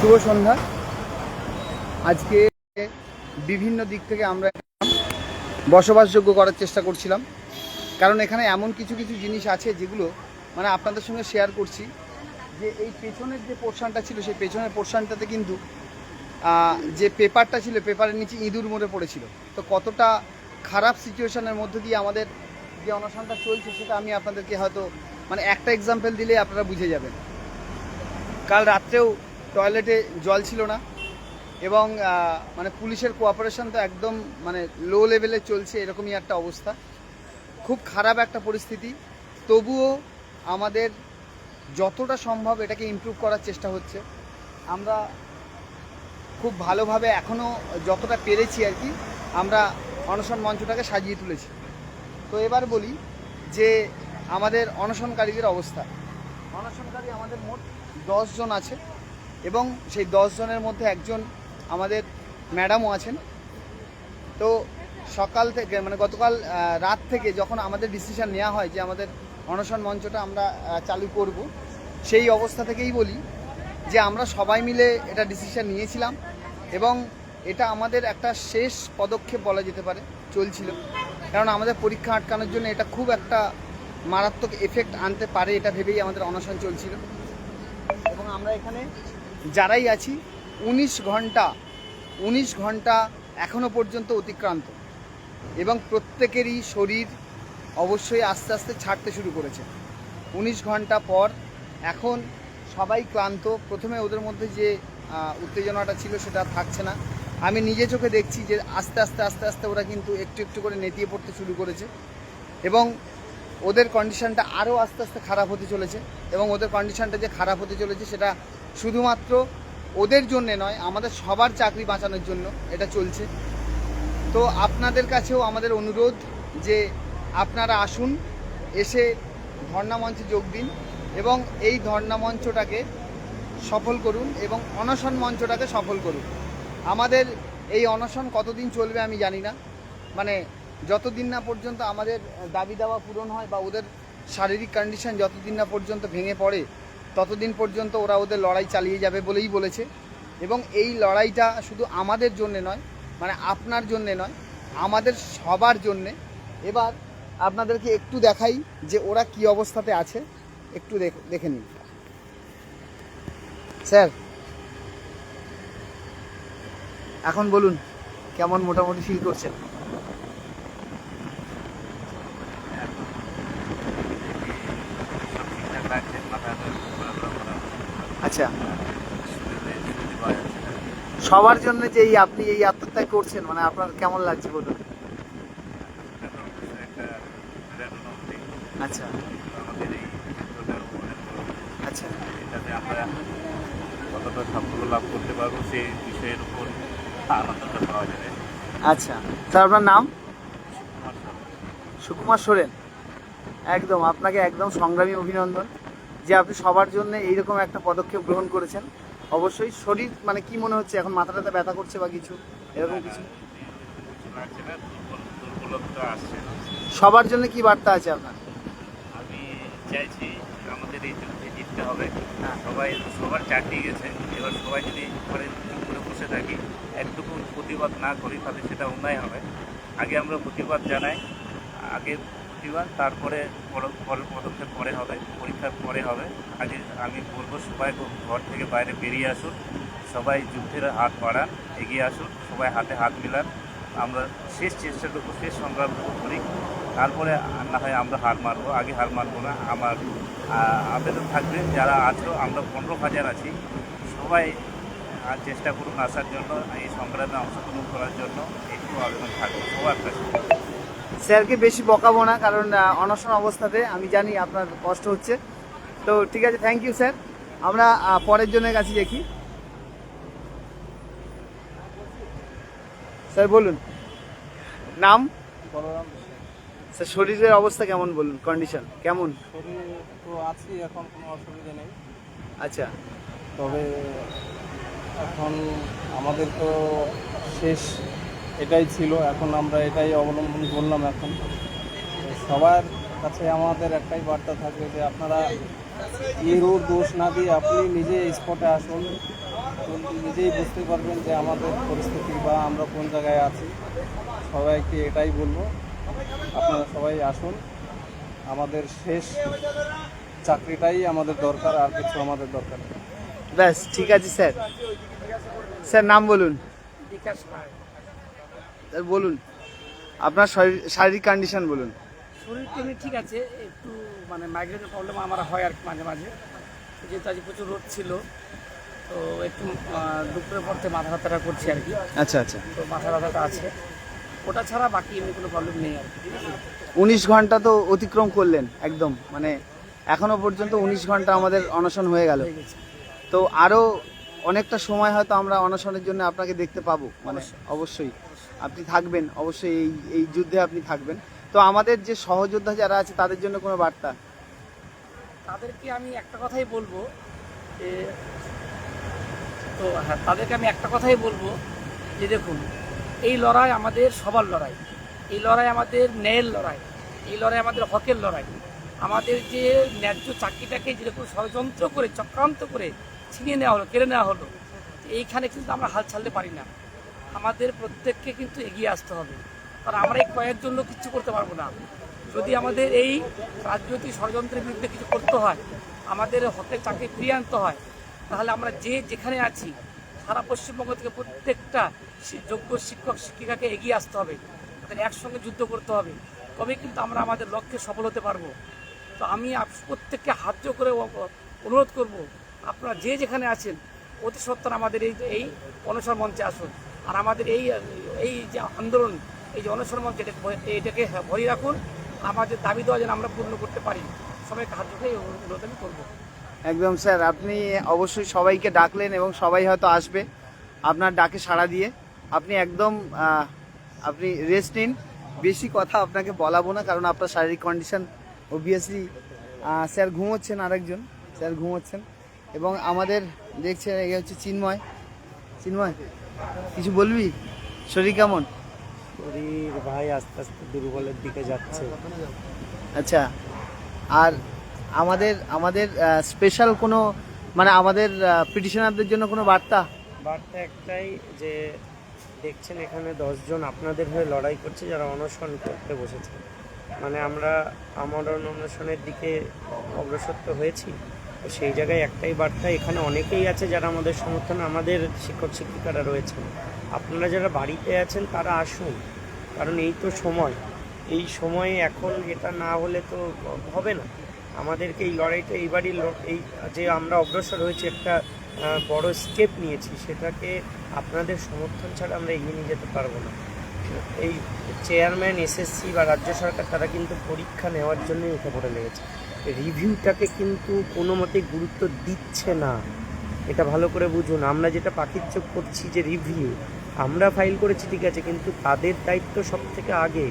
শুভ সন্ধ্যা। আজকে বিভিন্ন দিক থেকে আমরা বসবাসযোগ্য করার চেষ্টা করছিলাম। কারণ এখানে এমন কিছু কিছু জিনিস আছে যেগুলো মানে আপনাদের সঙ্গে শেয়ার করছি। যে এই পেছনের যে পোর্শনটা ছিল, সেই পেছনের পোর্শনটাতে কিন্তু যে পেপারটা ছিল পেপারের নিচে ইঁদুর মরে পড়েছিল। তো কতটা খারাপ সিচুয়েশনের মধ্যে দিয়ে আমাদের যে অনশনটা চলছে, সেটা আমি আপনাদেরকে হয়তো মানে একটা এক্সাম্পল দিলে আপনারা বুঝে যাবেন। কাল রাত্রেও টয়লেটে জল ছিল না এবং মানে পুলিশের কোঅপারেশন তো একদম মানে লো লেভেলে চলছে, এরকমই একটা অবস্থা। খুব খারাপ একটা পরিস্থিতি। তবুও আমাদের যতটা সম্ভব এটাকে ইমপ্রুভ করার চেষ্টা হচ্ছে। আমরা খুব ভালোভাবে এখনও যতটা পেরেছি আর কি, আমরা অনশন মঞ্চটাকে সাজিয়ে তুলেছি। তো এবার বলি যে, আমাদের অনশনকারীদের অবস্থা। অনশনকারী আমাদের মোট দশজন আছে। এবং সেই জনের মধ্যে একজন আমাদের ম্যাডামও আছেন। তো সকাল থেকে মানে গতকাল রাত থেকে যখন আমাদের ডিসিশন নেওয়া হয় যে আমাদের অনশন মঞ্চটা আমরা চালু করব, সেই অবস্থা থেকেই বলি যে আমরা সবাই মিলে এটা ডিসিশন নিয়েছিলাম এবং এটা আমাদের একটা শেষ পদক্ষেপ বলা যেতে পারে, চলছিল। কারণ আমাদের পরীক্ষা আটকানোর জন্য এটা খুব একটা মারাত্মক এফেক্ট আনতে পারে এটা ভেবেই আমাদের অনশন চলছিল। এবং আমরা এখানে যারাই আছি, উনিশ ঘণ্টা উনিশ ঘণ্টা এখনও পর্যন্ত অতিক্রান্ত। এবং প্রত্যেকেরই শরীর অবশ্যই আস্তে আস্তে ছাড়তে শুরু করেছে। উনিশ ঘণ্টা পর এখন সবাই ক্লান্ত। প্রথমে ওদের মধ্যে যে উত্তেজনাটা ছিল সেটা থাকছে না। আমি নিজে চোখে দেখছি যে আস্তে আস্তে আস্তে আস্তে ওরা কিন্তু একটু একটু করে নেতিয়ে পড়তে শুরু করেছে। এবং ওদের কন্ডিশনটা আরও আস্তে আস্তে খারাপ হতে চলেছে। এবং ওদের কন্ডিশনটা যে খারাপ হতে চলেছে সেটা শুধুমাত্র ওদের জন্যে নয়, আমাদের সবার চাকরি বাঁচানোর জন্য এটা চলছে। তো আপনাদের কাছেও আমাদের অনুরোধ যে আপনারা আসুন, এসে ধর্ণা মঞ্চে যোগ দিন এবং এই ধর্ণা মঞ্চটাকে সফল করুন এবং অনশন মঞ্চটাকে সফল করুন। আমাদের এই অনশন কতদিন চলবে আমি জানি না। মানে যতদিন না পর্যন্ত আমাদের দাবি দাওয়া পূরণ হয় বা ওদের শারীরিক কন্ডিশন যতদিন না পর্যন্ত ভেঙে পড়ে ততদিন পর্যন্ত ওরা ওদের লড়াই চালিয়ে যাবে বলেই বলেছে। এবং এই লড়াইটা শুধু আমাদের জন্যে নয় মানে আপনার জন্যে নয়, আমাদের সবার জন্যে। এবার আপনাদেরকে একটু দেখাই যে ওরা কি অবস্থাতে আছে। একটু দেখ- নিন। স্যার, এখন বলুন, কেমন মোটামুটি ফিল করছেন? আচ্ছা। সবার জন্য যে এই আপনি এই আত্মত্যাগ করছেন মানে আপনার কেমন লাগছে বলুন? আচ্ছা। কতটা লাভ করতে পারব আচ্ছা। স্যার, আপনার নাম? সুকুমার সোরেন। একদম, আপনাকে একদম সংগ্রামী অভিনন্দন। যে আপনি সবার জন্য এইরকম একটা পদক্ষেপ গ্রহণ করেছেন অবশ্যই শরীর মানে কি মনে হচ্ছে এখন মাথা টাথা ব্যথা করছে বা কিছু এরকম কিছু কিছু? আসছে সবার জন্য কি বার্তা আছে আপনার? আমি চাইছি আমাদের এই যুদ্ধে জিততে হবে। হ্যাঁ। সবাই সবার চাকরি গেছে। এবার সবাই যদি ঘরে করে বসে থাকি একটুকু প্রতিবাদ না করি তাহলে সেটা অন্যায় হবে। আগে আমরা প্রতিবাদ জানাই আগে প্রতিবাদ তারপরে পদক্ষেপ পরে হবে পরীক্ষার পরে হবে। আগে আমি বলব, সবাই ঘর থেকে বাইরে বেরিয়ে আসুন। সবাই যুদ্ধের হাত বাড়ান, এগিয়ে আসুন, সবাই হাতে হাত মিলান। আমরা শেষ চেষ্টাটুকু, শেষ সংগ্রামটুকু করি। তারপরে না হয় আমরা হার মারবো, আগে হার মারবো না। আমার আবেদন থাকবে, যারা আছো, আমরা পনেরো হাজার আছি। সবাই চেষ্টা করুন আসার জন্য, এই সংগ্রামে অংশগ্রহণ করার জন্য। একটু আবেদন থাকবে, সবার কাছে। স্যারকে বেশি বকাবো না, কারণ অনশন অবস্থাতে, আমি জানি আপনার কষ্ট হচ্ছে। তো ঠিক আছে থ্যাংক ইউ স্যার আমরা পরের জনের কাছে দেখি। স্যার, বলুন। নাম? স্যার, শরীরের অবস্থা কেমন বলুন কন্ডিশন কেমন? শরীর তো আছি এখন কোনো অসুবিধা নেই আচ্ছা। তবে এখন আমাদের তো শেষ এটাই ছিল এখন আমরা এটাই অবলম্বন করলাম এখন। সবার কাছে আমাদের একটাই বার্তা থাকবে যে আপনারা এরও দোষ না দিয়ে আপনি নিজে স্পটে আসুন। নিজেই বুঝতে পারবেন যে আমাদের পরিস্থিতি বা আমরা কোন জায়গায় আছি। সবাইকে এটাই বলব আপনারা সবাই আসুন। আমাদের শেষ চাকরিটাই আমাদের দরকার আর কিছু আমাদের দরকার নেই। ব্যাস ঠিক আছে স্যার। স্যার নাম বলুন। বিকাশ বলুন। আপনার শরীর- শারীরিক কন্ডিশন বলুন। শরীর তেমনি ঠিক আছে একটু মানে মাইগ্রেনের প্রবলেম আমার হয় আর মাঝে মাঝে। যেহেতু আজ প্রচুর রোদ ছিল তো একটু দুপুরের পর মাথা ব্যথাটা করছি আর কি। আচ্ছা আচ্ছা। তো মাথা ব্যথাটা আছে। ওটা ছাড়া বাকি এমনি কোনো প্রবলেম নেই আর কি উনিশ ঘণ্টা তো অতিক্রম করলেন একদম। মানে এখনও পর্যন্ত উনিশ ঘণ্টা আমাদের অনশন হয়ে গেল। তো আরও অনেকটা সময় হয়তো আমরা অনশনের জন্য আপনাকে দেখতে পাবো মানে অবশ্যই। আপনি থাকবেন অবশ্যই এই এই যুদ্ধে আপনি থাকবেন। তো আমাদের যে সহযোদ্ধা যারা আছে তাদের জন্য কোনো বার্তা? তাদেরকে আমি একটা কথাই বলব যে তো হ্যাঁ তাদেরকে আমি একটা কথাই বলব যে দেখুন এই লড়াই আমাদের সবার লড়াই। এই লড়াই আমাদের ন্যায়ের লড়াই এই লড়াই আমাদের হকের লড়াই। আমাদের যে ন্যায্য চাকরিটাকে যেরকম ষড়যন্ত্র করে চক্রান্ত করে ছিনিয়ে নেওয়া হলো, কেড়ে নেওয়া হলো। এইখানে কিন্তু আমরা হাল ছাড়তে পারি না। আমাদের প্রত্যেককে কিন্তু এগিয়ে আসতে হবে। কারণ আমরা এই কয়ের জন্য কিছু করতে পারব না। যদি আমাদের এই রাজনৈতিক ষড়যন্ত্রের বিরুদ্ধে কিছু করতে হয়, আমাদের হকের চাকরি ফিরিয়ে আনতে হয়, তাহলে আমরা যে যেখানে আছি, সারা পশ্চিমবঙ্গ থেকে প্রত্যেকটা যোগ্য শিক্ষক, শিক্ষিকাকে এগিয়ে আসতে হবে। তাদের একসঙ্গে যুদ্ধ করতে হবে। তবে কিন্তু আমরা আমাদের লক্ষ্যে সফল হতে পারব। তো আমি প্রত্যেককে হাত করে অনুরোধ করব আপনারা যে যেখানে আছেন, অতি সত্তর আমাদের এই এই অনসর মঞ্চে আসুন। আর আমাদের এই এই যে আন্দোলন, এই যে অনসর মঞ্চে এটা- এটাকে ভরিয়ে রাখুন। আমাদের দাবি দেওয়া যেন আমরা পূর্ণ করতে পারি, সবাইকে হাত এই অনুরোধ আমি করব। একদম স্যার, আপনি অবশ্যই সবাইকে ডাকলেন এবং সবাই হয়তো আসবে আপনার ডাকে সাড়া দিয়ে। আপনি একদম আপনি রেস্ট নিন। বেশি কথা আপনাকে বলাবো না, কারণ আপনার শারীরিক কন্ডিশন অবভিয়াসলি স্যার ঘুমোচ্ছেন আরেকজন। স্যার ঘুমোচ্ছেন। এবং আমাদের দেখছে এই হচ্ছে চিন্ময়। চিন্ময় কিছু বলবি? শরীর কেমন? শরীর ভাই আস্তে আস্তে দুর্বলের দিকে যাচ্ছে। আচ্ছা আর আমাদের আমাদের স্পেশাল কোনো মানে আমাদের পিটিশনারদের জন্য কোনো বার্তা? বার্তা একটাই যে দেখছেন এখানে দশজন আপনাদের হয়ে লড়াই করছে যারা অনশন করতে বসেছে। মানে আমরা আমরণ অনশনের দিকে অগ্রসর হয়েছি। তো সেই জায়গায় একটাই বার্তা, এখানে অনেকেই আছে যারা আমাদের সমর্থন, আমাদের শিক্ষক, শিক্ষিকারা রয়েছেন। আপনারা যারা বাড়িতে আছেন, তারা আসুন। কারণ এই তো সময়। এই সময়ে এখন এটা না হলে তো হবে না। আমাদেরকে এই লড়াইটা এইবারই এই যে আমরা অগ্রসর হয়েছি, একটা বড় স্টেপ নিয়েছি, সেটাকে আপনাদের সমর্থন ছাড়া আমরা এগিয়ে নিয়ে যেতে পারব না। এই চেয়ারম্যান এসএসসি বা রাজ্য সরকার, তারা কিন্তু পরীক্ষা নেওয়ার জন্যই উঠে পড়ে লেগেছে রিভিউটাকে কিন্তু কোনো মতেই গুরুত্ব দিচ্ছে না। এটা ভালো করে বুঝুন। আমরা যেটা পাখির চোখ করছি যে রিভিউ, আমরা ফাইল করেছি, ঠিক আছে, কিন্তু তাদের দায়িত্ব সব থেকে আগে।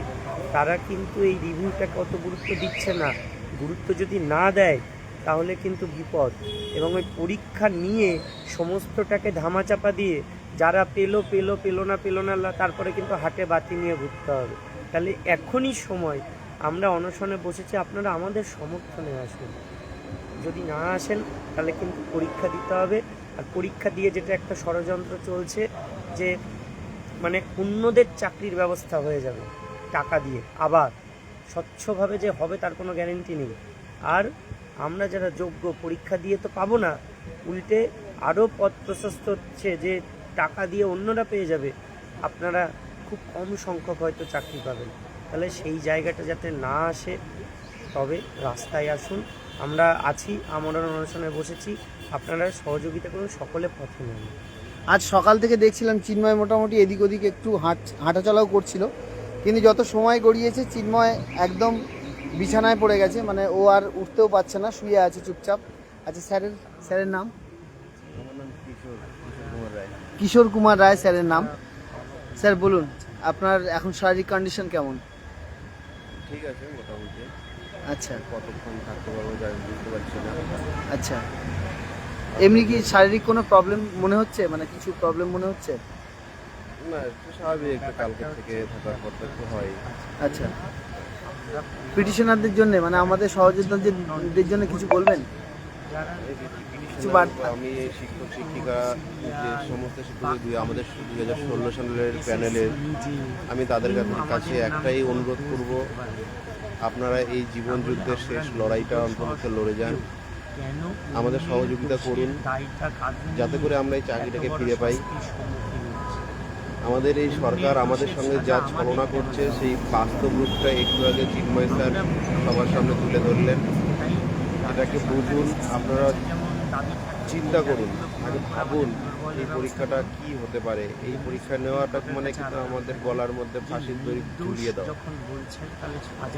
তারা কিন্তু এই রিভিউটাকে অত গুরুত্ব দিচ্ছে না। গুরুত্ব যদি না দেয়, তাহলে কিন্তু বিপদ। এবং ওই পরীক্ষা নিয়ে সমস্তটাকে ধামাচাপা দিয়ে যারা পেল পেল পেল না পেল না, তারপরে কিন্তু হাটে বাতি নিয়ে ঘুরতে হবে। তাহলে এখনই সময় আমরা অনশনে বসেছি, আপনারা আমাদের সমর্থনে আসুন। যদি না আসেন, তাহলে কিন্তু পরীক্ষা দিতে হবে। আর পরীক্ষা দিয়ে যেটা একটা ষড়যন্ত্র চলছে, যে মানে অন্যদের চাকরির ব্যবস্থা হয়ে যাবে টাকা দিয়ে। আবার স্বচ্ছভাবে যে হবে তার কোনো গ্যারেন্টি নেই। আর আমরা যারা যোগ্য, পরীক্ষা দিয়ে তো পাবো না, উল্টে আরও পথ প্রশস্ত হচ্ছে যে টাকা দিয়ে অন্যরা পেয়ে যাবে। আপনারা খুব কম সংখ্যক হয়তো চাকরি পাবেন। তাহলে সেই জায়গাটা যাতে না আসে তবে রাস্তায় আসুন। আমরা আছি আমরা অনশনে বসেছি। আপনারা সহযোগিতা করুন সকলে পথে নেন আজ সকাল থেকে দেখছিলাম চিন্ময় মোটামুটি এদিক ওদিক একটু হাঁট হাঁটাচলাও করছিল। কিন্তু যত সময় গড়িয়েছে চিন্ময় একদম বিছানায় পড়ে গেছে। মানে ও আর উঠতেও পারছে না শুয়ে আছে চুপচাপ। আচ্ছা স্যারের স্যারের নাম? কিশোর কুমার রায়। স্যারের নাম। স্যার বলুন আপনার এখন শারীরিক কন্ডিশন কেমন? ঠিক আছে মোটামুটি। আচ্ছা। কতক্ষণ থাকতে পারব জানি বুঝতে পারছি না। আচ্ছা। এমনি কি শারীরিক কোনো প্রবলেম মনে হচ্ছে? মানে কিছু প্রবলেম মনে হচ্ছে? না একটু স্বাভাবিক একটু কালকে থেকে থাকার পর তো একটু হয়। আচ্ছা। পিটিশনারদের জন্য মানে আমাদের সহযোদ্ধাদের জন্য কিছু বলবেন? কিছু আমি এই শিক্ষক, শিক্ষিকা, যে সমস্ত শিক্ষক আমাদের দুই হাজার ষোলো সালের প্যানেলের আমি তাদের কাছে- একটাই অনুরোধ করব, আপনারা এই জীবন যুদ্ধের শেষ লড়াইটা অন্তত লড়ে যান। আমাদের সহযোগিতা করুন, যাতে করে আমরা এই চাকরিটাকে ফিরে পাই। আমাদের এই সরকার আমাদের সঙ্গে যা ছলনা করছে, সেই বাস্তব রূপটা একটু আগে চিন্ময় স্যার সবার সামনে তুলে ধরলেন। এটাকে বুঝুন, আপনারা চিন্তা করুন আগে ভাবুন এই পরীক্ষাটা কি হতে পারে। এই পরীক্ষা নেওয়াটা মানে কিন্তু আমাদের গলার মধ্যে ফাঁসির দড়ি ঝুলিয়ে দাও।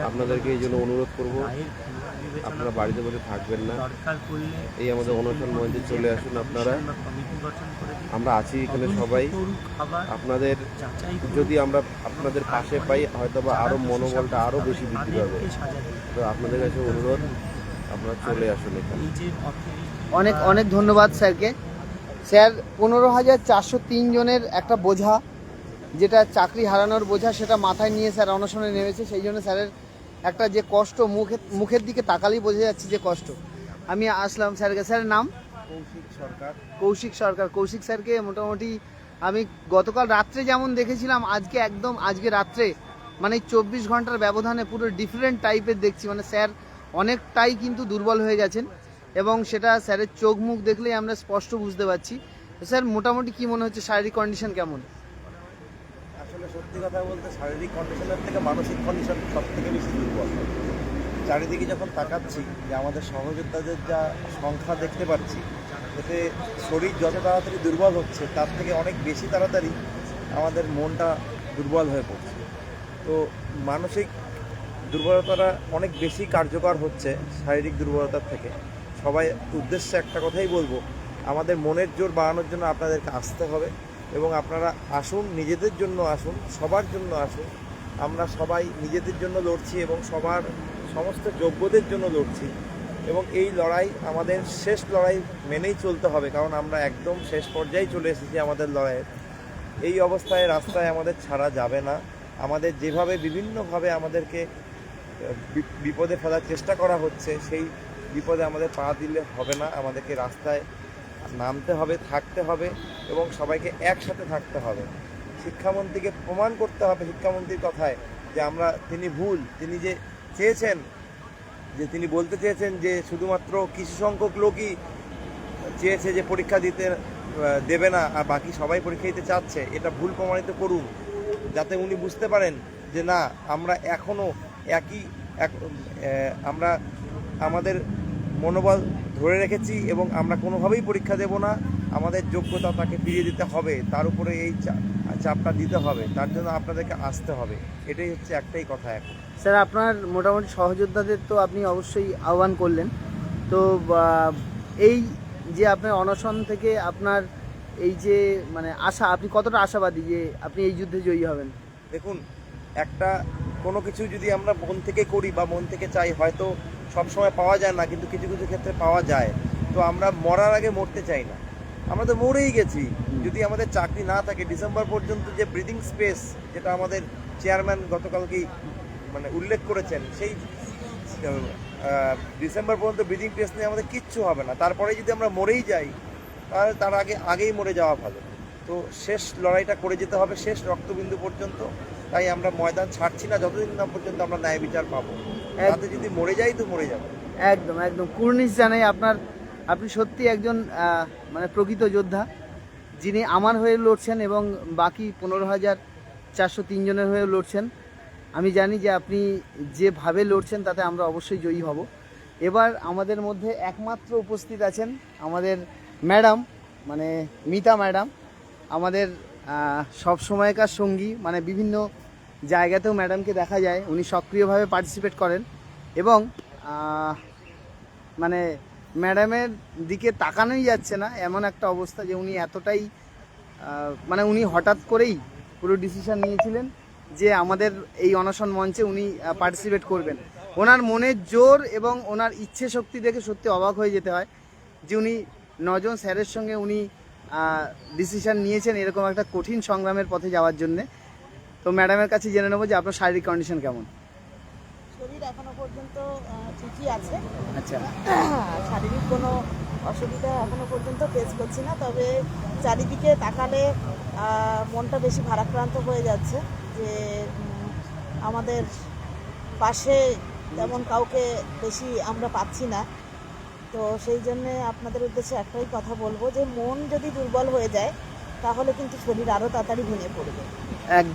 আপনাদেরকে এই জন্য অনুরোধ করব আপনারা বাড়িতে বসে থাকবেন না। এই আমাদের অনশন মঞ্চে চলে আসুন আপনারা। আমরা আছি এখানে সবাই। আপনাদের যদি আমরা আপনাদের পাশে পাই হয়তো বা আরও মনোবলটা আরও বেশি বৃদ্ধি পাবে। তো আপনাদের কাছে অনুরোধ আপনারা চলে আসুন এখানে। অনেক অনেক ধন্যবাদ স্যারকে। স্যার পনেরো হাজার চারশো জনের একটা বোঝা যেটা চাকরি হারানোর বোঝা সেটা মাথায় নিয়ে স্যার অনশনে নেমেছে। সেই জন্য স্যারের একটা যে কষ্ট মুখে মুখের দিকে তাকালেই বোঝা যাচ্ছে যে কষ্ট। আমি আসলাম স্যারকে। স্যারের নাম? কৌশিক সরকার। কৌশিক সরকার। কৌশিক স্যারকে মোটামুটি আমি গতকাল রাত্রে যেমন দেখেছিলাম আজকে একদম আজকে রাত্রে মানে চব্বিশ ঘণ্টার ব্যবধানে পুরো ডিফারেন্ট টাইপের দেখছি। মানে স্যার অনেকটাই কিন্তু দুর্বল হয়ে গেছেন। এবং সেটা স্যারের চোখ মুখ দেখলেই আমরা স্পষ্ট বুঝতে পারছি। স্যার, মোটামুটি কি মনে হচ্ছে শারীরিক কন্ডিশন কেমন? আসলে সত্যি কথা বলতে শারীরিক কন্ডিশনের থেকে মানসিক কন্ডিশন সব থেকে বেশি দুর্বল। চারিদিকে যখন তাকাচ্ছি, যে আমাদের সহযোদ্ধাদের যা সংখ্যা দেখতে পাচ্ছি, এতে শরীর যত তাড়াতাড়ি দুর্বল হচ্ছে, তার থেকে অনেক বেশি তাড়াতাড়ি আমাদের মনটা দুর্বল হয়ে পড়ছে। তো মানসিক দুর্বলতাটা অনেক বেশি কার্যকর হচ্ছে শারীরিক দুর্বলতার থেকে। সবাই উদ্দেশ্যে একটা কথাই বলব, আমাদের মনের জোর বাড়ানোর জন্য আপনাদেরকে আসতে হবে এবং আপনারা আসুন, নিজেদের জন্য আসুন, সবার জন্য আসুন। আমরা সবাই নিজেদের জন্য লড়ছি এবং সবার সমস্ত যোগ্যদের জন্য লড়ছি এবং এই লড়াই আমাদের শেষ লড়াই মেনেই চলতে হবে, কারণ আমরা একদম শেষ পর্যায়ে চলে এসেছি আমাদের লড়াইয়ের। এই অবস্থায়, রাস্তায় আমাদের ছাড়া যাবে না। আমাদের যেভাবে বিভিন্নভাবে আমাদেরকে বিপদে ফেলার চেষ্টা করা হচ্ছে, সেই বিপদে আমাদের পা দিলে হবে না, আমাদেরকে রাস্তায় নামতে হবে, থাকতে হবে এবং সবাইকে একসাথে থাকতে হবে। শিক্ষামন্ত্রীকে প্রমাণ করতে হবে শিক্ষামন্ত্রীর কথায় যে আমরা, তিনি ভুল, তিনি যে চেয়েছেন, যে তিনি বলতে চেয়েছেন যে শুধুমাত্র কিছু সংখ্যক লোকই চেয়েছে যে পরীক্ষা দিতে দেবে না, আর বাকি সবাই পরীক্ষা দিতে চাচ্ছে, এটা ভুল প্রমাণিত করুন। যাতে উনি বুঝতে পারেন যে না, আমরা এখনও একই, এক আমরা আমাদের মনোবল ধরে রেখেছি এবং আমরা কোনোভাবেই পরীক্ষা দেব না। আমাদের যোগ্যতা তাকে ফিরিয়ে দিতে হবে তার উপরে এই চাপটা দিতে হবে তার জন্য আপনাদেরকে আসতে হবে। এটাই হচ্ছে একটাই কথা এখন। স্যার আপনার মোটামুটি সহযোদ্ধাদের তো আপনি অবশ্যই আহ্বান করলেন। তো এই যে আপনার অনশন থেকে আপনার এই যে মানে আশা আপনি কতটা আশাবাদী যে আপনি এই যুদ্ধে জয়ী হবেন? দেখুন একটা কোনো কিছু যদি আমরা মন থেকে করি বা মন থেকে চাই হয়তো সব সময় পাওয়া যায় না কিন্তু কিছু কিছু ক্ষেত্রে পাওয়া যায়। তো আমরা মরার আগে মরতে চাই না। আমরা তো মরেই গেছি। যদি আমাদের চাকরি না থাকে ডিসেম্বর পর্যন্ত যে ব্রিদিং স্পেস যেটা আমাদের চেয়ারম্যান গতকালকেই মানে উল্লেখ করেছেন সেই ডিসেম্বর পর্যন্ত ব্রিদিং স্পেস নিয়ে আমাদের কিচ্ছু হবে না। তারপরে যদি আমরা মরেই যাই তাহলে তার আগে আগেই মরে যাওয়া ভালো। তো শেষ লড়াইটা করে যেতে হবে শেষ রক্তবিন্দু পর্যন্ত। তাই আমরা ময়দান ছাড়ছি না যতদিন না পর্যন্ত আমরা ন্যায় বিচার পাবো। যদি মরে তো মরে একদম একদম। কুর্নিশ জানাই আপনার, আপনি সত্যি একজন মানে প্রকৃত যোদ্ধা, যিনি আমার হয়ে লড়ছেন এবং বাকি পনেরো হাজার চারশো তিনজনের হয়ে লড়ছেন। আমি জানি যে আপনি যেভাবে লড়ছেন তাতে আমরা অবশ্যই জয়ী হব। এবার আমাদের মধ্যে একমাত্র উপস্থিত আছেন আমাদের ম্যাডাম মানে মিতা ম্যাডাম। আমাদের সব সময়কার সঙ্গী মানে বিভিন্ন জায়গাতেও ম্যাডামকে দেখা যায়, উনি সক্রিয়ভাবে পার্টিসিপেট করেন এবং মানে ম্যাডামের দিকে তাকানোই যাচ্ছে না, এমন একটা অবস্থা যে উনি এতটাই মানে উনি হঠাৎ করেই পুরো ডিসিশন নিয়েছিলেন যে আমাদের এই অনশন মঞ্চে উনি পার্টিসিপেট করবেন। ওনার মনের জোর এবং ওনার ইচ্ছে শক্তি দেখে সত্যি অবাক হয়ে যেতে হয় যে উনি নজন স্যারের সঙ্গে উনি ডিসিশন নিয়েছেন এরকম একটা কঠিন সংগ্রামের পথে যাওয়ার জন্যে। তো ম্যাডামের কাছে জেনে নেব যে আপনার শারীরিক কন্ডিশন কেমন। শরীর এখনও পর্যন্ত ঠিকই আছে। আচ্ছা। শারীরিক কোনো অসুবিধা এখনও পর্যন্ত ফেস করছি না তবে চারিদিকে তাকালে মনটা বেশি ভারাক্রান্ত হয়ে যাচ্ছে যে আমাদের পাশে তেমন কাউকে বেশি আমরা পাচ্ছি না। তো সেই জন্যে আপনাদের উদ্দেশ্যে একটাই কথা বলব যে মন যদি দুর্বল হয়ে যায় তাহলে কিন্তু শরীর আরও তাড়াতাড়ি ভেঙে পড়বে।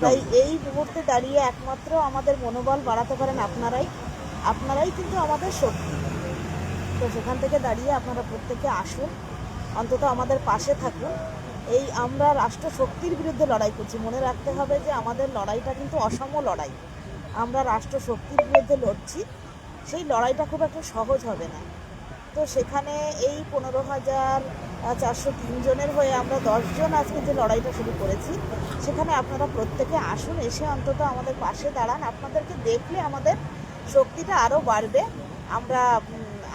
তাই এই মুহূর্তে দাঁড়িয়ে একমাত্র আমাদের মনোবল বাড়াতে পারেন আপনারাই। আপনারাই কিন্তু আমাদের শক্তি। তো সেখান থেকে দাঁড়িয়ে আপনারা প্রত্যেকে আসুন। অন্তত আমাদের পাশে থাকুন। এই আমরা রাষ্ট্র শক্তির বিরুদ্ধে লড়াই করছি। মনে রাখতে হবে যে আমাদের লড়াইটা কিন্তু অসম লড়াই। আমরা রাষ্ট্র শক্তির বিরুদ্ধে লড়ছি। সেই লড়াইটা খুব একটা সহজ হবে না। তো সেখানে এই পনেরো হাজার চারশো তিনজনের হয়ে আমরা দশজন আজকে যে লড়াইটা শুরু করেছি, সেখানে আপনারা প্রত্যেকে আসুন, এসে অন্তত আমাদের পাশে দাঁড়ান। আপনাদেরকে দেখলে আমাদের শক্তিটা আরও বাড়বে, আমরা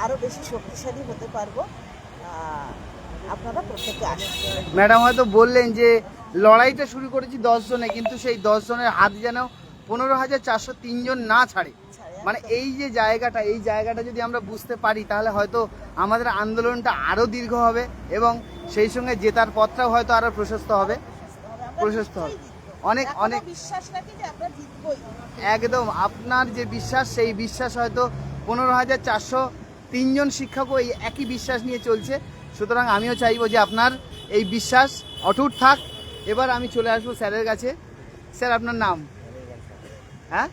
আরও বেশি শক্তিশালী হতে পারব। আপনারা প্রত্যেকে আসুন। ম্যাডাম হয়তো বললেন যে লড়াইটা শুরু করেছি দশজনে কিন্তু সেই দশজনের হাত যেন পনেরো হাজার চারশো তিনজন না ছাড়ে। মানে এই যে জায়গাটা এই জায়গাটা যদি আমরা বুঝতে পারি তাহলে হয়তো আমাদের আন্দোলনটা আরও দীর্ঘ হবে এবং সেই সঙ্গে জেতার পথটাও হয়তো আরও প্রশস্ত হবে। প্রশস্ত হবে। অনেক অনেক বিশ্বাস রাখি যে আমরা জিতবই। একদম আপনার যে বিশ্বাস সেই বিশ্বাস হয়তো পনেরো হাজার চারশো তিনজন শিক্ষকও এই একই বিশ্বাস নিয়ে চলছে। সুতরাং আমিও চাইব যে আপনার এই বিশ্বাস অটুট থাক। এবার আমি চলে আসব স্যারের কাছে। স্যার আপনার নাম? হ্যাঁ?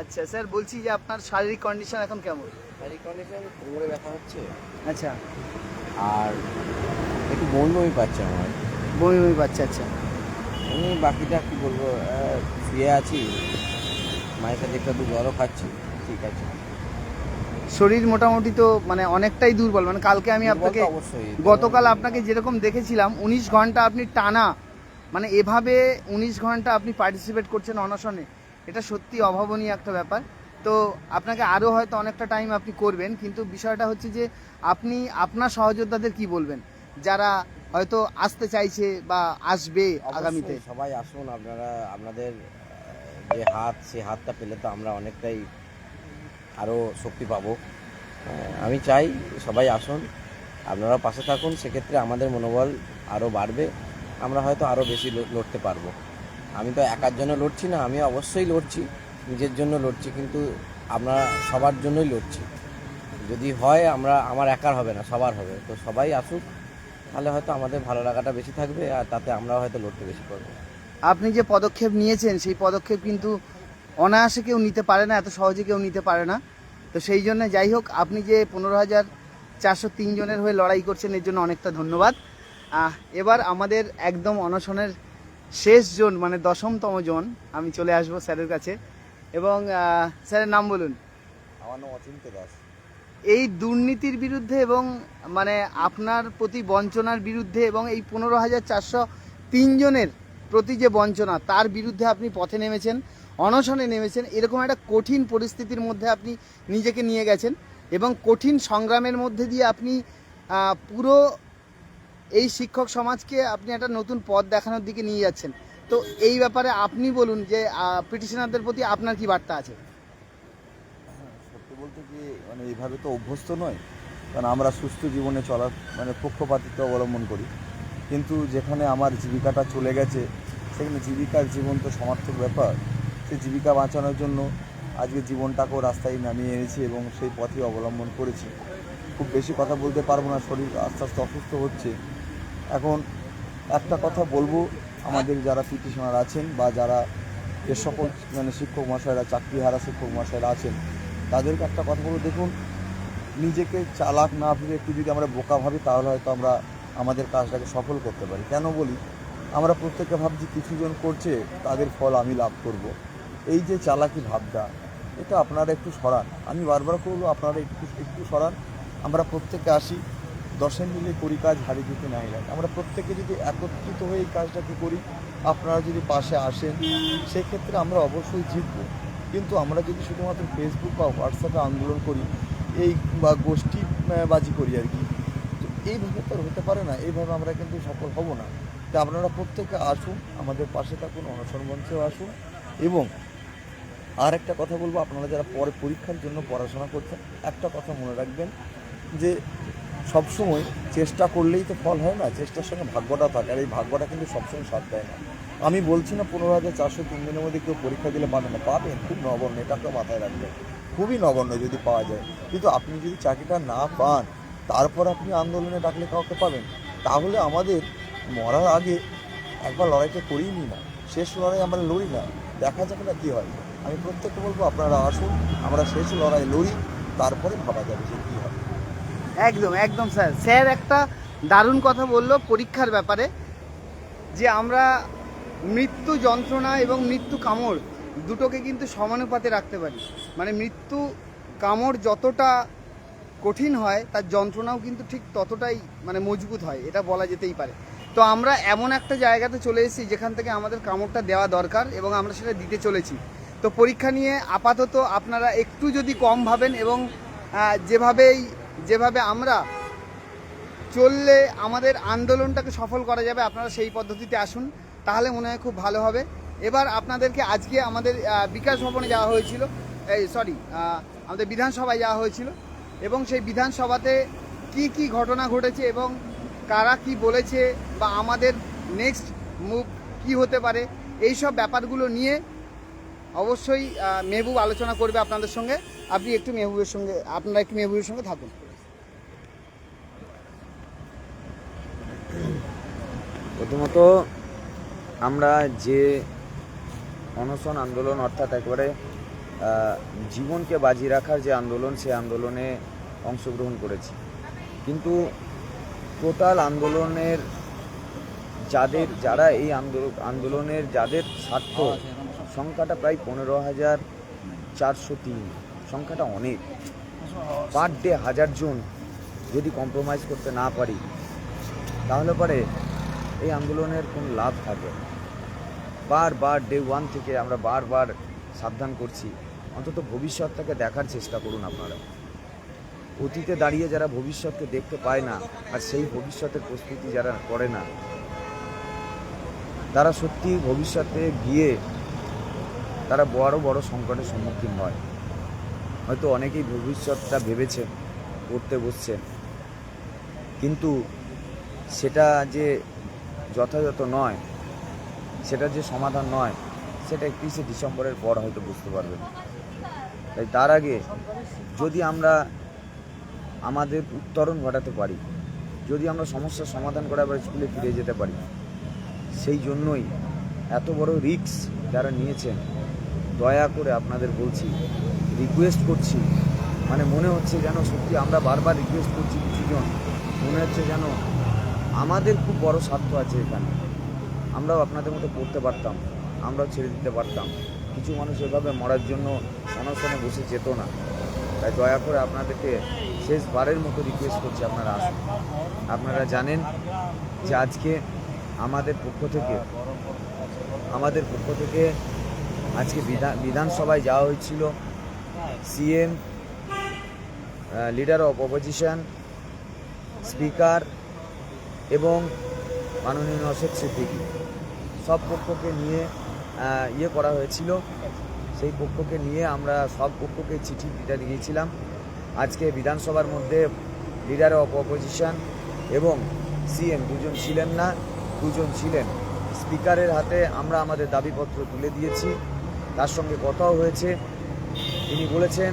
আচ্ছা স্যার বলছি যে আপনার শারীরিক কন্ডিশন এখন কেমন? শারীরিক কন্ডিশন কোমরে ব্যথা হচ্ছে। আচ্ছা। আর একটু বমি বমি পাচ্ছে আমার। বমি বমি পাচ্ছে আচ্ছা। আমি বাকিটা কি বলব শুয়ে আছি। মায়ের সাথে একটু জলও খাচ্ছি ঠিক আছে। শরীর মোটামুটি তো মানে অনেকটাই দুর্বল। মানে কালকে আমি আপনাকে গতকাল আপনাকে যেরকম দেখেছিলাম উনিশ ঘণ্টা আপনি টানা মানে এভাবে উনিশ ঘণ্টা আপনি পার্টিসিপেট করছেন অনশনে। এটা সত্যি অভাবনীয় একটা ব্যাপার। তো আপনাকে আরও হয়তো অনেকটা টাইম আপনি করবেন কিন্তু বিষয়টা হচ্ছে যে আপনি আপনার সহযোদ্ধাদের কি বলবেন? যারা হয়তো আসতে চাইছে বা আসবে আগামীতে। সবাই আসুন আপনারা আপনাদের যে হাত সে হাতটা পেলে তো আমরা অনেকটাই আরও শক্তি পাবো। আমি চাই সবাই আসুন আপনারা পাশে থাকুন সেক্ষেত্রে আমাদের মনোবল আরও বাড়বে আমরা হয়তো আরও বেশি লড়তে পারব। আমি তো একার জন্য লড়ছি না আমি অবশ্যই লড়ছি, নিজের জন্য লড়ছি, কিন্তু আমরা সবার জন্যই লড়ছি। যদি হয় আমরা, আমার একার হবে না, সবার হবে। তো সবাই আসুক, তাহলে হয়তো আমাদের ভালো লাগাটা বেশি থাকবে, আর তাতে আমরাও হয়তো লড়তে বেশি পারব। আপনি যে পদক্ষেপ নিয়েছেন, সেই পদক্ষেপ কিন্তু অনায়াসে কেউ নিতে পারে না, এত সহজে কেউ নিতে পারে না। তো সেই জন্য যাই হোক, আপনি যে পনেরো হাজার চারশো তিন জনের হয়ে লড়াই করছেন, এর জন্য অনেকটা ধন্যবাদ। এবার আমাদের একদম অনশনের শেষ জোন মানে দশমতম জন আমি চলে আসব স্যারের কাছে। এবং স্যারের নাম বলুন। আমার নাম অচিন্ত দাস। এই দুর্নীতির বিরুদ্ধে এবং মানে আপনার প্রতি বঞ্চনার বিরুদ্ধে এবং এই পনেরো হাজার চারশো তিনজনের প্রতি যে বঞ্চনা তার বিরুদ্ধে আপনি পথে নেমেছেন অনশনে নেমেছেন এরকম একটা কঠিন পরিস্থিতির মধ্যে আপনি নিজেকে নিয়ে গেছেন এবং কঠিন সংগ্রামের মধ্যে দিয়ে আপনি পুরো এই শিক্ষক সমাজকে আপনি একটা নতুন পথ দেখানোর দিকে নিয়ে যাচ্ছেন। তো এই ব্যাপারে আপনি বলুন যে পিটিশনারদের প্রতি আপনার কি বার্তা আছে? সত্যি বলতে কি মানে এইভাবে তো অভ্যস্ত নয়। কারণ আমরা সুস্থ জীবনে চলার মানে পক্ষপাতিত্ব অবলম্বন করি। কিন্তু যেখানে আমার জীবিকাটা চলে গেছে, সেখানে জীবিকার জীবন তো সমার্থক ব্যাপার। সেই জীবিকা বাঁচানোর জন্য আজকে জীবনটাকেও রাস্তায় নামিয়ে এনেছি এবং সেই পথই অবলম্বন করেছি। খুব বেশি কথা বলতে পারব না, শরীর আস্তে আস্তে অসুস্থ হচ্ছে। এখন একটা কথা বলব, আমাদের যারা পিটিশনার আছেন বা যারা যে সকল মানে শিক্ষক মশাইরা চাকরিহারা শিক্ষক মহাশয়রা আছেন, তাদেরকে একটা কথা বলব, দেখুন, নিজেকে চালাক না ভেবে একটু যদি আমরা বোকা ভাবি, তাহলে হয়তো আমরা আমাদের কাজটাকে সফল করতে পারি। কেন বলি? আমরা প্রত্যেকে ভাবছি কিছুজন করছে, তাদের ফল আমি লাভ করব। এই যে চালাকি ভাবটা, এটা আপনারা একটু সরান। আমি বারবার করব, আপনারা একটু একটু সরান। আমরা প্রত্যেকে আসি দশে মিলে করি, কাজ হারি দিতে নাই লাগে আমরা প্রত্যেকে যদি একত্রিত হয়ে এই কাজটাকে করি, আপনারা যদি পাশে আসেন, সেক্ষেত্রে আমরা অবশ্যই জিতবো। কিন্তু আমরা যদি শুধুমাত্র ফেসবুক বা হোয়াটসঅ্যাপে আন্দোলন করি, এই বা গোষ্ঠী বাজি করি আর কি, তো এইভাবে তো হতে পারে না, এইভাবে আমরা কিন্তু সফল হব না। তো আপনারা প্রত্যেকে আসুন, আমাদের পাশে থাকুন, অনশন মঞ্চেও আসুন। এবং আর একটা কথা বলব, আপনারা যারা পরে পরীক্ষার জন্য পড়াশোনা করছেন, একটা কথা মনে রাখবেন যে সবসময় চেষ্টা করলেই তো ফল হয় না, চেষ্টার সঙ্গে ভাগ্যটা থাকে, আর এই ভাগ্যটা কিন্তু সবসময় সাথ দেয় না। আমি বলছি না পনেরো হাজার চারশো তিন দিনের মধ্যে কেউ পরীক্ষা দিলে পাবে না, পাবেন, খুব নগণ্য এটাকে মাথায় রাখবেন, খুবই নগণ্য যদি পাওয়া যায়। কিন্তু আপনি যদি চাকরিটা না পান, তারপর আপনি আন্দোলনে ডাকলে কাউকে পাবেন? তাহলে আমাদের মরার আগে একবার লড়াইটা করিই নি না, শেষ লড়াই আমরা লড়ি না, দেখা যাবে না কী হয়। আমি প্রত্যেককে বলব, আপনারা আসুন, আমরা শেষ লড়াই লড়ি, তারপরে ভাবা যাবে যে কী হবে একদম একদম স্যার। স্যার একটা দারুণ কথা বলল পরীক্ষার ব্যাপারে, যে আমরা মৃত্যু যন্ত্রণা এবং মৃত্যু কামড় দুটোকে কিন্তু সমানুপাতে রাখতে পারি। মানে মৃত্যু কামড় যতটা কঠিন হয়, তার যন্ত্রণাও কিন্তু ঠিক ততটাই মানে মজবুত হয়, এটা বলা যেতেই পারে। তো আমরা এমন একটা জায়গাতে চলে এসেছি যেখান থেকে আমাদের কামড়টা দেওয়া দরকার এবং আমরা সেটা দিতে চলেছি। তো পরীক্ষা নিয়ে আপাতত আপনারা একটু যদি কম ভাবেন এবং যেভাবেই যেভাবে আমরা চললে আমাদের আন্দোলনটাকে সফল করা যাবে, আপনারা সেই পদ্ধতিতে আসুন, তাহলে মনে হয় খুব ভালো হবে। এবার আপনাদেরকে আজকে আমাদের বিকাশ ভবনে যাওয়া হয়েছিল, এই সরি আমাদের বিধানসভায় যাওয়া হয়েছিল, এবং সেই বিধানসভাতে কি কি ঘটনা ঘটেছে এবং কারা কি বলেছে বা আমাদের নেক্সট মুভ কি হতে পারে এই সব ব্যাপারগুলো নিয়ে অবশ্যই মেহবুব আলোচনা করবে আপনাদের সঙ্গে। আপনি একটু মেহবুবের সঙ্গে আপনারা একটু মেহবুবের সঙ্গে থাকুন। প্রথমত আমরা যে অনশন আন্দোলন অর্থাৎ একবারে জীবনকে বাজি রাখার যে আন্দোলন সে আন্দোলনে অংশগ্রহণ করেছি। কিন্তু টোটাল আন্দোলনের যাদের যারা এই আন্দোলন আন্দোলনের যাদের স্বার্থ সংখ্যাটা প্রায় পনেরো হাজার চারশো তিন। সংখ্যাটা অনেক। পার ডে হাজার জন যদি কম্প্রোমাইজ করতে না পারি, তাহলে পরে এই আন্দোলনের কোনো লাভ থাকে। বারবার ডে ওয়ান থেকে আমরা বারবার সাবধান করছি। অন্তত ভবিষ্যৎটাকে দেখার চেষ্টা করুন আপনারা। অতীতে দাঁড়িয়ে যারা ভবিষ্যৎকে দেখতে পায় না, আর সেই ভবিষ্যতের প্রস্তুতি যারা করে না, তারা সত্যি ভবিষ্যতে গিয়ে তারা বড় বড় সংকটের সম্মুখীন হয়। হয়তো অনেকেই ভবিষ্যৎটা ভেবেছেন পড়তে বসছেন কিন্তু সেটা যে যথাযথ নয়, সেটা যে সমাধান নয়, সেটা একত্রিশে ডিসেম্বরের পর হয়তো বুঝতে পারবেন। তাই তার আগে যদি আমরা আমাদের উত্তরণ ঘটাতে পারি, যদি আমরা সমস্যার সমাধান করে আবার স্কুলে ফিরে যেতে পারি, সেই জন্যই এত বড় রিস্ক যারা নিয়েছেন, দয়া করে আপনাদের বলছি রিকোয়েস্ট করছি। মানে মনে হচ্ছে যেন সত্যি আমরা বারবার রিকোয়েস্ট করছি কিছুজন। মনে হচ্ছে যেন আমাদের খুব বড় স্বার্থ আছে এখানে। আমরাও আপনাদের মতো পড়তে পারতাম, আমরাও ছেড়ে দিতে পারতাম। কিছু মানুষ এভাবে মরার জন্য অনশনে বসে যেত না। তাই দয়া করে আপনাদেরকে শেষবারের মতো রিকোয়েস্ট করছি আপনারা আসুন। আপনারা জানেন যে আজকে আমাদের পক্ষ থেকে, আমাদের পক্ষ থেকে আজকে বিধান বিধানসভায় যাওয়া হয়েছিল। CM leader of opposition speaker এবং মাননীয় নসদ সিদ্দিকি। সব পক্ষকে নিয়ে ইয়ে করা হয়েছিল। সেই পক্ষকে নিয়ে আমরা সব পক্ষকে চিঠি দিতে দিয়েছিলাম আজকে বিধানসভার মধ্যে লিডার অফ অপোজিশন এবং সিএম দুজন ছিলেন না, দুজন ছিলেন। স্পিকারের হাতে আমরা আমাদের দাবিপত্র তুলে দিয়েছি। তার সঙ্গে কথাও হয়েছে। তিনি বলেছেন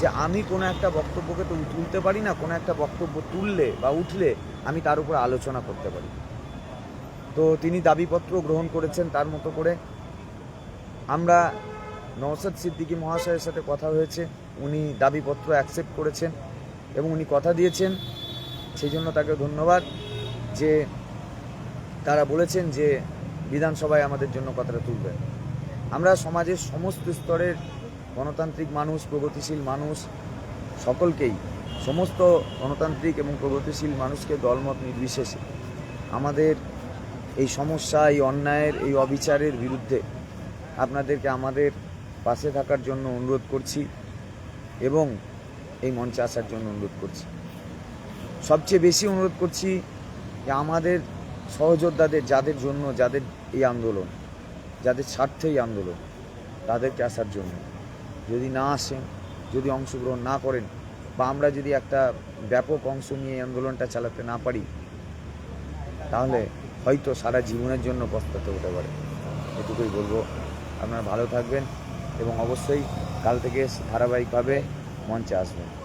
যে আমি কোনো একটা বক্তব্যকে তো তুলতে পারি না, কোনো একটা বক্তব্য তুললে বা উঠলে আমি তার উপর আলোচনা করতে পারি। তো তিনি দাবিপত্র গ্রহণ করেছেন তার মতো করে। আমরা নওসাদ সিদ্দিকী মহাশয়ের সাথে কথা হয়েছে, উনি দাবিপত্র অ্যাকসেপ্ট করেছেন এবং উনি কথা দিয়েছেন। সেই জন্য তাকে ধন্যবাদ যে তারা বলেছেন যে বিধানসভায় আমাদের জন্য কথাটা তুলবেন। আমরা সমাজের সমস্ত স্তরের গণতান্ত্রিক মানুষ, প্রগতিশীল মানুষ, সকলকেই, সমস্ত গণতান্ত্রিক এবং প্রগতিশীল মানুষকে দলমত নির্বিশেষে। আমাদের এই সমস্যা, এই অন্যায়ের, এই অবিচারের বিরুদ্ধে আপনাদেরকে আমাদের পাশে থাকার জন্য অনুরোধ করছি এবং এই মঞ্চে আসার জন্য অনুরোধ করছি। সবচেয়ে বেশি অনুরোধ করছি যে আমাদের সহযোদ্ধাদের, যাদের জন্য, যাদের এই আন্দোলন, যাদের স্বার্থে এই আন্দোলন, তাদেরকে আসার জন্য। যদি না আসেন, যদি অংশগ্রহণ না করেন, বা আমরা যদি একটা ব্যাপক অংশ নিয়ে আন্দোলনটা চালাতে না পারি, তাহলে হয়তো সারা জীবনের জন্য পস্তাতে হতে পারে এটুকুই বলব। আপনারা ভালো থাকবেন এবং অবশ্যই কাল থেকে ধারাবাহিকভাবে মঞ্চে আসবেন।